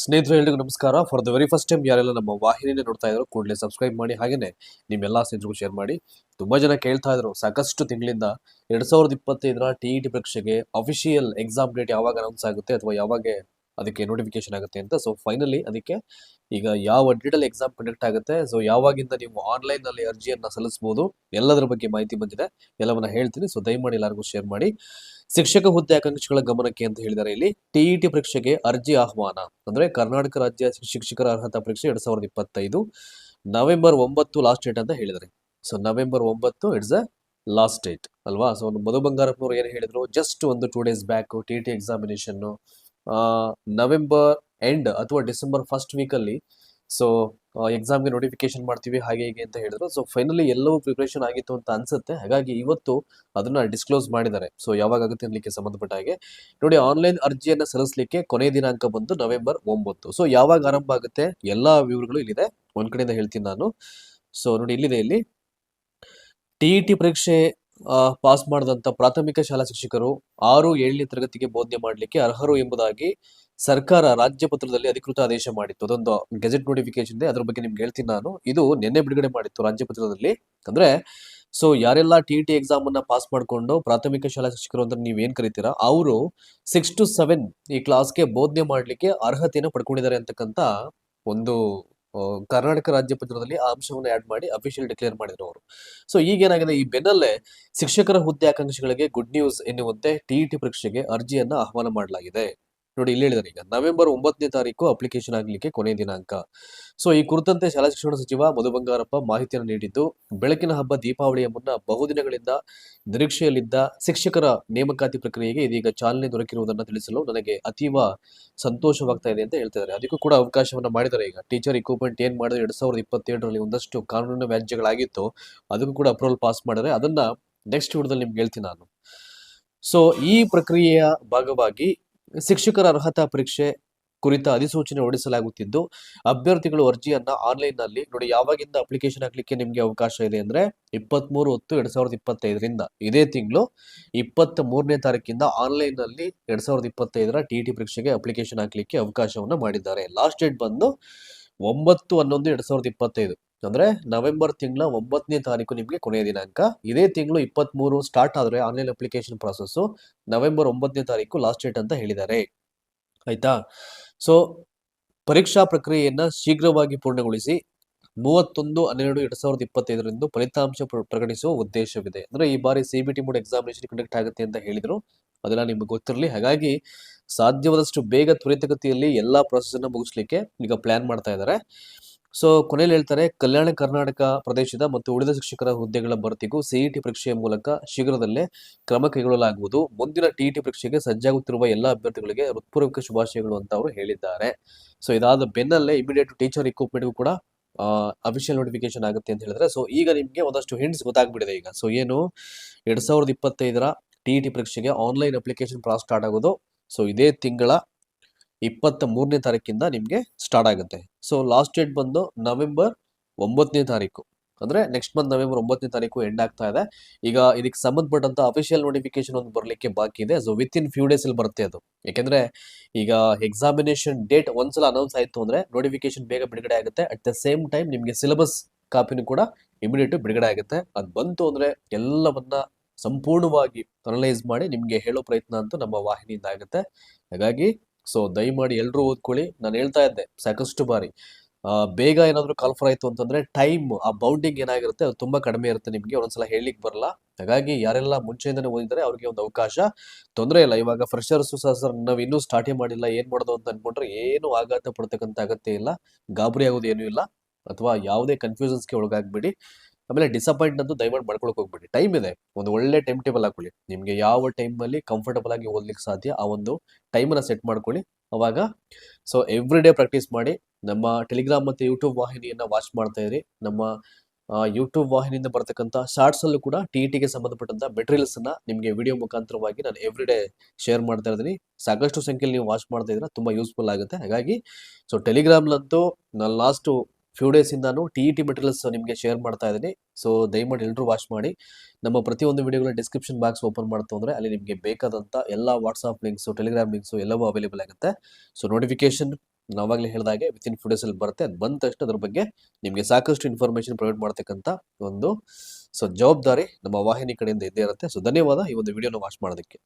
ಸ್ನೇಹಿತರು ಎಲ್ರಿಗೂ ನಮಸ್ಕಾರ. For the very first time ಯಾರೆಲ್ಲ ನಮ್ಮ ವಾಹಿನಿನ ನೋಡ್ತಾ ಇದ್ರು ಕೂಡಲೇ ಸಬ್ಸ್ಕ್ರೈಬ್ ಮಾಡಿ. ಹಾಗೇನೆ ನಿಮ್ಮೆಲ್ಲ ಸ್ನೇಹಿತರಿಗೂ ಶೇರ್ ಮಾಡಿ. ತುಂಬಾ ಜನ ಕೇಳ್ತಾ ಇದ್ರು, ಸಾಕಷ್ಟು ತಿಂಗಳಿಂದ ಎರಡ್ ಸಾವಿರದ ಇಪ್ಪತ್ತೈದರ ಟಿ ಟಿ ಪರೀಕ್ಷೆಗೆ ಅಫಿಷಿಯಲ್ ಎಕ್ಸಾಮ್ ಡೇಟ್ ಯಾವಾಗ ಅನೌನ್ಸ್ ಆಗುತ್ತೆ ಅಥವಾ ಯಾವಾಗ ಅದಕ್ಕೆ ನೋಟಿಫಿಕೇಶನ್ ಆಗುತ್ತೆ ಅಂತ. ಸೊ ಫೈನಲಿ ಅದಕ್ಕೆ ಈಗ ಯಾವ ಡೇಟಲ್ಲಿ ಎಕ್ಸಾಮ್ ಕಂಡಕ್ಟ್ ಆಗುತ್ತೆ ಸೊ ಯಾವಾಗಿಂದ ನೀವು ಆನ್ಲೈನ್ನಲ್ಲಿ ಅರ್ಜಿಯನ್ನ ಸಲ್ಲಿಸಬಹುದು, ಎಲ್ಲದರ ಬಗ್ಗೆ ಮಾಹಿತಿ ಬಂದಿದೆ, ಎಲ್ಲವನ್ನ ಹೇಳ್ತೀನಿ. ಸೊ ದಯಮಾಡಿ ಎಲ್ಲರಿಗೂ ಶೇರ್ ಮಾಡಿ. ಶಿಕ್ಷಕ ಹುದ್ದೆ ಆಕಾಂಕ್ಷಿಗಳ ಗಮನಕ್ಕೆ ಅಂತ ಹೇಳಿದ್ದಾರೆ ಇಲ್ಲಿ. ಟಿಇಟಿ ಪರೀಕ್ಷೆಗೆ ಅರ್ಜಿ ಆಹ್ವಾನ. ಅಂದ್ರೆ ಕರ್ನಾಟಕ ರಾಜ್ಯ ಶಿಕ್ಷಕರ ಅರ್ಹತಾ ಪರೀಕ್ಷೆ ಎರಡ್ ಸಾವಿರದ ಇಪ್ಪತ್ತೈದು. ನವೆಂಬರ್ ಒಂಬತ್ತು ಲಾಸ್ಟ್ ಡೇಟ್ ಅಂತ ಹೇಳಿದ್ದಾರೆ ಸೊ ನವೆಂಬರ್ ಒಂಬತ್ತು ಇಟ್ಸ್ ಅ ಲಾಸ್ಟ್ ಡೇಟ್ ಅಲ್ವಾ? ಸೊ ಮಧು ಬಂಗಾರಪ್ಪನವರು ಏನು ಹೇಳಿದ್ರು? ಜಸ್ಟ್ ಒಂದು two days back T T examination November end ಅಥವಾ ಡಿಸೆಂಬರ್ ಫಸ್ಟ್ ವೀಕಲ್ಲಿ ಸೊ ಎಕ್ಸಾಮ್ಗೆ ನೋಟಿಫಿಕೇಶನ್ ಮಾಡ್ತೀವಿ, ಹಾಗೆ ಹೀಗೆ ಅಂತ ಹೇಳಿದ್ರು. ಸೊ ಫೈನಲಿ ಎಲ್ಲವೂ ಪ್ರಿಪರೇಷನ್ ಆಗಿತ್ತು ಅಂತ ಅನ್ಸುತ್ತೆ. ಹಾಗಾಗಿ ಇವತ್ತು ಅದನ್ನ ಡಿಸ್ಕ್ಲೋಸ್ ಮಾಡಿದ್ದಾರೆ. ಸೊ ಯಾವಾಗ ಆಗುತ್ತೆ ಅನ್ನಲಿಕ್ಕೆ ಸಂಬಂಧಪಟ್ಟ ಹಾಗೆ. ನೋಡಿ ಆನ್ಲೈನ್ ಅರ್ಜಿಯನ್ನ ಸಲ್ಲಿಸಲಿಕ್ಕೆ ಕೊನೆ ದಿನಾಂಕ ಬಂದು ನವೆಂಬರ್ ಒಂಬತ್ತು. ಸೊ ಯಾವಾಗ ಆರಂಭ ಆಗುತ್ತೆ? ಎಲ್ಲಾ ವಿವರಗಳು ಇಲ್ಲಿದೆ. ಒಂದ್ ಕಡೆಯಿಂದ ಹೇಳ್ತೀನಿ ನಾನು. ಸೊ ನೋಡಿ, ಇಲ್ಲಿದೆ ಇಲ್ಲಿ. ಟಿ ಟಿ ಪರೀಕ್ಷೆ ಪಾಸ್ ಮಾಡಿದಂತ ಪ್ರಾಥಮಿಕ ಶಾಲಾ ಶಿಕ್ಷಕರು ಆರು ಏಳನೇ ತರಗತಿಗೆ ಬೋಧನೆ ಮಾಡಲಿಕ್ಕೆ ಅರ್ಹರು ಎಂಬುದಾಗಿ ಸರ್ಕಾರ ರಾಜ್ಯ ಪತ್ರದಲ್ಲಿ ಅಧಿಕೃತ ಆದೇಶ ಮಾಡಿತ್ತು. ಅದೊಂದು ಗೆಜೆಟ್ ನೋಟಿಫಿಕೇಶನ್ ಇದೆ. ಅದ್ರ ಬಗ್ಗೆ ನಿಮ್ಗೆ ಹೇಳ್ತೀನಿ ನಾನು. ಇದು ನಿನ್ನೆ ಬಿಡುಗಡೆ ಮಾಡಿತ್ತು ರಾಜ್ಯ ಪತ್ರದಲ್ಲಿ. ಅಂದ್ರೆ, ಸೊ ಯಾರೆಲ್ಲ ಟಿ ಟಿ ಎಕ್ಸಾಮ್ ಅನ್ನ ಪಾಸ್ ಮಾಡ್ಕೊಂಡು ಪ್ರಾಥಮಿಕ ಶಾಲಾ ಶಿಕ್ಷಕರು ಅಂತ ನೀವ್ ಏನ್ ಕರಿತೀರಾ? ಅವರು ಸಿಕ್ಸ್ ಟು ಸೆವೆನ್ ಈ ಕ್ಲಾಸ್ಗೆ ಬೋಧನೆ ಮಾಡ್ಲಿಕ್ಕೆ ಅರ್ಹತೆಯನ್ನು ಪಡ್ಕೊಂಡಿದ್ದಾರೆ ಅಂತಕ್ಕಂತ ಒಂದು ಕರ್ನಾಟಕ ರಾಜ್ಯ ಪತ್ರದಲ್ಲಿ ಆ ಅಂಶವನ್ನು ಆಡ್ ಮಾಡಿ ಅಫಿಷಿಯಲ್ ಡಿಕ್ಲೇರ್ ಮಾಡಿದ್ರು ಅವರು. ಸೊ ಈಗೇನಾಗಿದೆ? ಈ ಬೆನ್ನಲ್ಲೇ ಶಿಕ್ಷಕರ ಹುದ್ದೆ ಆಕಾಂಕ್ಷಿಗಳಿಗೆ ಗುಡ್ ನ್ಯೂಸ್ ಎನ್ನುವಂತೆ ಟಿಇಟಿ ಪರೀಕ್ಷೆಗೆ ಅರ್ಜಿಯನ್ನ ಆಹ್ವಾನ ಮಾಡಲಾಗಿದೆ. ನೋಡಿ ಇಲ್ಲಿ ಹೇಳಿದಾರೆ ಈಗ, ನವೆಂಬರ್ ಒಂಬತ್ತನೇ ತಾರೀಕು ಅಪ್ಲಿಕೇಶನ್ ಆಗಲಿಕ್ಕೆ ಕೊನೆ ದಿನಾಂಕ. ಸೊ ಈ ಕುರಿತಂತೆ ಶಾಲಾ ಶಿಕ್ಷಣ ಸಚಿವ ಮಧು ಬಂಗಾರಪ್ಪ ಮಾಹಿತಿಯನ್ನು ನೀಡಿದ್ದು, ಬೆಳಕಿನ ಹಬ್ಬ ದೀಪಾವಳಿಯ ಮುನ್ನ ಬಹುದಿನಗಳಿಂದ ನಿರೀಕ್ಷೆಯಲ್ಲಿದ್ದ ಶಿಕ್ಷಕರ ನೇಮಕಾತಿ ಪ್ರಕ್ರಿಯೆಗೆ ಇದೀಗ ಚಾಲನೆ ದೊರಕಿರುವುದನ್ನು ತಿಳಿಸಲು ನನಗೆ ಅತೀವ ಸಂತೋಷವಾಗ್ತಾ ಇದೆ ಅಂತ ಹೇಳ್ತಿದ್ದಾರೆ ಅದಕ್ಕೂ ಕೂಡ ಅವಕಾಶವನ್ನ ಮಾಡಿದ್ದಾರೆ ಈಗ. ಟೀಚರ್ ಇಕ್ವಿಪ್ಮೆಂಟ್ ಏನ್ ಮಾಡಿದ್ರೆ ಎರಡ್ ಸಾವಿರದ ಇಪ್ಪತ್ತೇಳರಲ್ಲಿ ಒಂದಷ್ಟು ಕಾನೂನು ವ್ಯಾಜ್ಯಗಳಾಗಿತ್ತು, ಅದಕ್ಕೂ ಕೂಡ ಅಪ್ರೂವಲ್ ಪಾಸ್ ಮಾಡಿದ್ರೆ ಅದನ್ನ ನೆಕ್ಸ್ಟ್ ವಿಡಿಯೋದಲ್ಲಿ ನಿಮ್ಗೆ ಹೇಳ್ತೀನಿ ನಾನು. ಸೊ ಈ ಪ್ರಕ್ರಿಯೆಯ ಭಾಗವಾಗಿ ಶಿಕ್ಷಕರ ಅರ್ಹತಾ ಪರೀಕ್ಷೆ ಕುರಿತ ಅಧಿಸೂಚನೆ ಹೊರಡಿಸಲಾಗುತ್ತಿದ್ದು, ಅಭ್ಯರ್ಥಿಗಳು ಅರ್ಜಿಯನ್ನ ಆನ್ಲೈನ್ನಲ್ಲಿ ನೋಡಿ ಯಾವಾಗಿಂದ ಅಪ್ಲಿಕೇಶನ್ ಹಾಕ್ಲಿಕ್ಕೆ ನಿಮಗೆ ಅವಕಾಶ ಇದೆ ಅಂದ್ರೆ ಇಪ್ಪತ್ಮೂರು ಹೊತ್ತು ಎರಡ್ ಸಾವಿರದ ಇಪ್ಪತ್ತೈದರಿಂದ. ಇದೇ ತಿಂಗಳು ಇಪ್ಪತ್ತ್ ಮೂರನೇ ತಾರೀಕಿಂದ ಆನ್ಲೈನ್ನಲ್ಲಿ ಎರಡ್ ಸಾವಿರದ ಇಪ್ಪತ್ತೈದರ ಟಿ ಟಿ ಪರೀಕ್ಷೆಗೆ ಅಪ್ಲಿಕೇಶನ್ ಹಾಕ್ಲಿಕ್ಕೆ ಅವಕಾಶವನ್ನು ಮಾಡಿದ್ದಾರೆ. ಲಾಸ್ಟ್ ಡೇಟ್ ಬಂದು ಒಂಬತ್ತು ಹನ್ನೊಂದು ಎರಡ್ ಸಾವಿರದ ಇಪ್ಪತ್ತೈದು. ಅಂದ್ರೆ ನವೆಂಬರ್ ತಿಂಗಳ ಒಂಬತ್ತನೇ ತಾರೀಕು ನಿಮಗೆ ಕೊನೆಯ ದಿನಾಂಕ. ಇದೇ ತಿಂಗಳು ಇಪ್ಪತ್ಮೂರು ಸ್ಟಾರ್ಟ್ ಆದ್ರೆ ಆನ್ಲೈನ್ ಅಪ್ಲಿಕೇಶನ್ ಪ್ರಾಸೆಸ್ ನವೆಂಬರ್ ಒಂಬತ್ತನೇ ತಾರೀಕು ಲಾಸ್ಟ್ ಡೇಟ್ ಅಂತ ಹೇಳಿದ್ದಾರೆ. ಆಯ್ತಾ? ಸೊ ಪರೀಕ್ಷಾ ಪ್ರಕ್ರಿಯೆಯನ್ನು ಶೀಘ್ರವಾಗಿ ಪೂರ್ಣಗೊಳಿಸಿ ಮೂವತ್ತೊಂದು, ಹನ್ನೆರಡು, ಎರಡು ಸಾವಿರದ ಇಪ್ಪತ್ತೈದರಂದು ಫಲಿತಾಂಶ ಪ್ರ- ಪ್ರಕಟಿಸುವ ಉದ್ದೇಶವಿದೆ. ಅಂದ್ರೆ ಈ ಬಾರಿ C B mode examination conduct ಆಗುತ್ತೆ ಅಂತ ಹೇಳಿದ್ರು. ಅದೆಲ್ಲ ನಿಮ್ಗೆ ಗೊತ್ತಿರಲಿ. ಹಾಗಾಗಿ ಸಾಧ್ಯವಾದಷ್ಟು ಬೇಗ ತ್ವರಿತಗತಿಯಲ್ಲಿ ಎಲ್ಲಾ ಅನ್ನ ಮುಗಿಸ್ಲಿಕ್ಕೆ ಈಗ ಪ್ಲಾನ್ ಮಾಡ್ತಾ ಇದ್ದಾರೆ. ಸೊ ಕೊನೆಯಲ್ಲಿ ಹೇಳ್ತಾರೆ, ಕಲ್ಯಾಣ ಕರ್ನಾಟಕ ಪ್ರದೇಶದ ಮತ್ತು ಉಳಿದ ಶಿಕ್ಷಕರ ಹುದ್ದೆಗಳ ಭರ್ತಿಗೂ ಸಿಇಟಿ ಪರೀಕ್ಷೆಯ ಮೂಲಕ ಶೀಘ್ರದಲ್ಲೇ ಕ್ರಮ ಕೈಗೊಳ್ಳಲಾಗುವುದು. ಮುಂದಿನ ಟಿಇಟಿ ಪರೀಕ್ಷೆಗೆ ಸಜ್ಜಾಗುತ್ತಿರುವ ಎಲ್ಲ ಅಭ್ಯರ್ಥಿಗಳಿಗೆ ಹೃತ್ಪೂರ್ವಕ ಶುಭಾಶಯಗಳು ಅಂತ ಅವರು ಹೇಳಿದ್ದಾರೆ. ಸೊ ಇದಾದ ಬೆನ್ನಲ್ಲೇ ಇಮಿಡಿಯೇಟ್ ಟೀಚರ್ ಇಕ್ವಿಪ್ಮೆಂಟ್ಗೂ ಕೂಡ ಅಫಿಷಿಯಲ್ ನೋಟಿಫಿಕೇಶನ್ ಆಗುತ್ತೆ ಅಂತ ಹೇಳಿದ್ರೆ ಸೊ ಈಗ ನಿಮಗೆ ಒಂದಷ್ಟು ಹಿಂಟ್ಸ್ ಗೊತ್ತಾಗ್ಬಿಟ್ಟಿದೆ ಈಗ. ಸೊ ಏನು? ಎರಡ್ ಸಾವಿರದ ಇಪ್ಪತ್ತೈದರ ಟಿಇಟಿ ಪರೀಕ್ಷೆಗೆ ಆನ್ಲೈನ್ ಅಪ್ಲಿಕೇಶನ್ ಪ್ರಾಸ್ ಸ್ಟಾರ್ಟ್ ಆಗೋದು. ಸೊ ಇದೇ ತಿಂಗಳ ಇಪ್ಪತ್ತ ಮೂರನೇ ತಾರೀಕಿಂದ ನಿಮಗೆ ಸ್ಟಾರ್ಟ್ ಆಗುತ್ತೆ. ಸೊ ಲಾಸ್ಟ್ ಡೇಟ್ ಬಂದು ನವೆಂಬರ್ ಒಂಬತ್ತನೇ ತಾರೀಕು. ಅಂದ್ರೆ ನೆಕ್ಸ್ಟ್ ಮಂತ್ ನವೆಂಬರ್ ಒಂಬತ್ತನೇ ತಾರೀಕು ಎಂಡ್ ಆಗ್ತಾ ಇದೆ. ಈಗ ಇದಕ್ಕೆ ಸಂಬಂಧಪಟ್ಟಂತ ಅಫಿಷಿಯಲ್ ನೋಟಿಫಿಕೇಶನ್ ಒಂದು ಬರಲಿಕ್ಕೆ ಬಾಕಿ ಇದೆ. So within few days ಅಲ್ಲಿ ಬರುತ್ತೆ ಅದು. ಯಾಕೆಂದ್ರೆ ಈಗ ಎಕ್ಸಾಮಿನೇಷನ್ ಡೇಟ್ ಒಂದ್ಸಲ ಅನೌನ್ಸ್ ಆಯಿತು ಅಂದ್ರೆ ನೋಟಿಫಿಕೇಶನ್ ಬೇಗ ಬಿಡುಗಡೆ ಆಗುತ್ತೆ. ಅಟ್ ದ ಸೇಮ್ ಟೈಮ್ ನಿಮಗೆ ಸಿಲೆಬಸ್ ಕಾಪಿನೂ ಕೂಡ ಇಮಿಡಿಯೇಟ್ ಬಿಡುಗಡೆ ಆಗುತ್ತೆ. ಅದು ಬಂತು ಅಂದ್ರೆ ಎಲ್ಲವನ್ನ ಸಂಪೂರ್ಣವಾಗಿ ಅನಲೈಸ್ ಮಾಡಿ ನಿಮಗೆ ಹೇಳೋ ಪ್ರಯತ್ನ ಅಂತೂ ನಮ್ಮ ವಾಹಿನಿಯಿಂದ ಆಗುತ್ತೆ. ಹಾಗಾಗಿ ಸೊ ದಯಮಾಡಿ ಎಲ್ಲರೂ ಓದ್ಕೊಳ್ಳಿ. ನಾನು ಹೇಳ್ತಾ ಇದ್ದೆ, ಸಾಕಷ್ಟು ಬಾರಿ. ಬೇಗ ಏನಾದರೂ ಕಾಲ್ಫರ್ ಆಯಿತು ಅಂತಂದರೆ ಟೈಮ್ ಆ ಬೌಂಡಿಂಗ್ ಏನಾಗಿರುತ್ತೆ ಅದು ತುಂಬ ಕಡಿಮೆ ಇರುತ್ತೆ ನಿಮಗೆ. ಒಂದ್ಸಲ ಹೇಳಲಿಕ್ಕೆ ಬರಲ್ಲ. ಹಾಗಾಗಿ ಯಾರೆಲ್ಲ ಮುಂಚೆಯಿಂದನೇ ಓದಿದರೆ ಅವ್ರಿಗೆ ಒಂದು ಅವಕಾಶ. ತೊಂದರೆ ಇಲ್ಲ, ಇವಾಗ ಫ್ರೆಶರ್ಸ್ ಸಹ ಸರ್ ನಾವು ಇನ್ನೂ ಸ್ಟಾರ್ಟೇ ಮಾಡಿಲ್ಲ, ಏನು ಮಾಡೋದು ಅಂತ ಅಂದ್ಕೊಂಡ್ರೆ ಏನು ಆಘಾತ ಪಡ್ತಕ್ಕಂಥ ಅಗತ್ಯ ಇಲ್ಲ. ಗಾಬರಿ ಆಗೋದು ಏನೂ ಇಲ್ಲ. ಅಥವಾ ಯಾವುದೇ ಕನ್ಫ್ಯೂಷನ್ಸ್ಗೆ ಒಳಗಾಗ್ಬೇಡಿ. ಆಮೇಲೆ ಡಿಸಪಾಯಿಂಟ್ ಅಂತೂ ದಯಮಾಡಿ ಮಾಡ್ಕೊಳಕ್ ಹೋಗ್ಬಿಡಿ. ಟೈಮ್ ಇದೆ. ಒಂದು ಒಳ್ಳೆ ಟೈಮ್ ಟೇಬಲ್ ಹಾಕೊಳ್ಳಿ. ನಿಮ್ಗೆ ಯಾವ ಟೈಮ್ ಅಲ್ಲಿ ಕಂಫರ್ಟಬಲ್ ಆಗಿ ಓದ್ಲಿಕ್ಕೆ ಸಾಧ್ಯ ಆ ಒಂದು ಟೈಮನ್ನು ಸೆಟ್ ಮಾಡ್ಕೊಳ್ಳಿ. ಅವಾಗ ಸೊ ಎವ್ರಿ ಡೇ ಪ್ರಾಕ್ಟೀಸ್ ಮಾಡಿ, ನಮ್ಮ ಟೆಲಿಗ್ರಾಮ್ ಮತ್ತೆ ಯೂಟ್ಯೂಬ್ ವಾಹಿನಿಯನ್ನ ವಾಚ್ ಮಾಡ್ತಾ ಇರಿ. ನಮ್ಮ ಯೂಟ್ಯೂಬ್ ವಾಹಿನಿಯಿಂದ ಬರ್ತಕ್ಕಂಥ ಶಾರ್ಟ್ಸ್ ಅಲ್ಲೂ ಕೂಡ ಟಿ ಟಿಗೆ ಸಂಬಂಧಪಟ್ಟಂತ ಮೆಟೀರಿಯಲ್ಸ್ ಅನ್ನ ನಿಮಗೆ ವಿಡಿಯೋ ಮುಖಾಂತರವಾಗಿ ನಾನು ಎವ್ರಿ ಡೇ ಶೇರ್ ಮಾಡ್ತಾ ಇದ್ದೀನಿ. ಸಾಕಷ್ಟು ಸಂಖ್ಯೆಯಲ್ಲಿ ನೀವು ವಾಚ್ ಮಾಡ್ತಾ ಇದ್ರೆ ತುಂಬಾ ಯೂಸ್ಫುಲ್ ಆಗುತ್ತೆ. ಹಾಗಾಗಿ ಸೊ ಟೆಲಿಗ್ರಾಮ್ಲಂತೂ ನಾನು ಲಾಸ್ಟ್ ಫ್ಯೂ ಡೇಸ್ ಇಂದಾನು ಟಿ ಇ ಟಿ ಮೆಟೀರಿಯಲ್ಸ್ ನಿಮಗೆ ಶೇರ್ ಮಾಡ್ತಾ ಇದ್ದೀನಿ. ಸೊ ದಯಮಾಡಿ ಎಲ್ಲರೂ ವಾಚ್ ಮಾಡಿ. ನಮ್ಮ ಪ್ರತಿಯೊಂದು ವಿಡಿಯೋಗಳ ಡಿಸ್ಕ್ರಿಪ್ಷನ್ ಬಾಕ್ಸ್ ಓಪನ್ ಮಾಡ್ತು ಅಂದರೆ ಅಲ್ಲಿ ನಿಮಗೆ ಬೇಕಾದಂಥ ಎಲ್ಲ ವಾಟ್ಸಪ್ ಲಿಂಕ್ಸು ಟೆಲಿಗ್ರಾಮ್ ಲಿಂಕ್ಸು ಎಲ್ಲವೂ ಅವೈಲೇಬಲ್ ಆಗುತ್ತೆ. ಸೊ ನೋಟಿಫಿಕೇಶನ್ ನಾವಾಗಲೇ ಹೇಳಿದಾಗೆ ವಿತಿನ್ ಫ್ಯೂ ಡೇಸಲ್ಲಿ ಬರುತ್ತೆ. ಅದು ಬಂದ ತಕ್ಷಣ ಅದ್ರ ಬಗ್ಗೆ ನಿಮಗೆ ಸಾಕಷ್ಟು ಇನ್ಫಾರ್ಮೇಷನ್ ಪ್ರೊವೈಡ್ ಮಾಡ್ತಕ್ಕಂಥ ಒಂದು ಸೊ ಜವಾಬ್ದಾರಿ ನಮ್ಮ ವಾಹಿನಿ ಕಡೆಯಿಂದ ಇದ್ದೇ ಇರುತ್ತೆ. ಸೊ ಧನ್ಯವಾದ ಈ ಒಂದು ವಿಡಿಯೋನ ವಾಚ್ ಮಾಡೋದಕ್ಕೆ.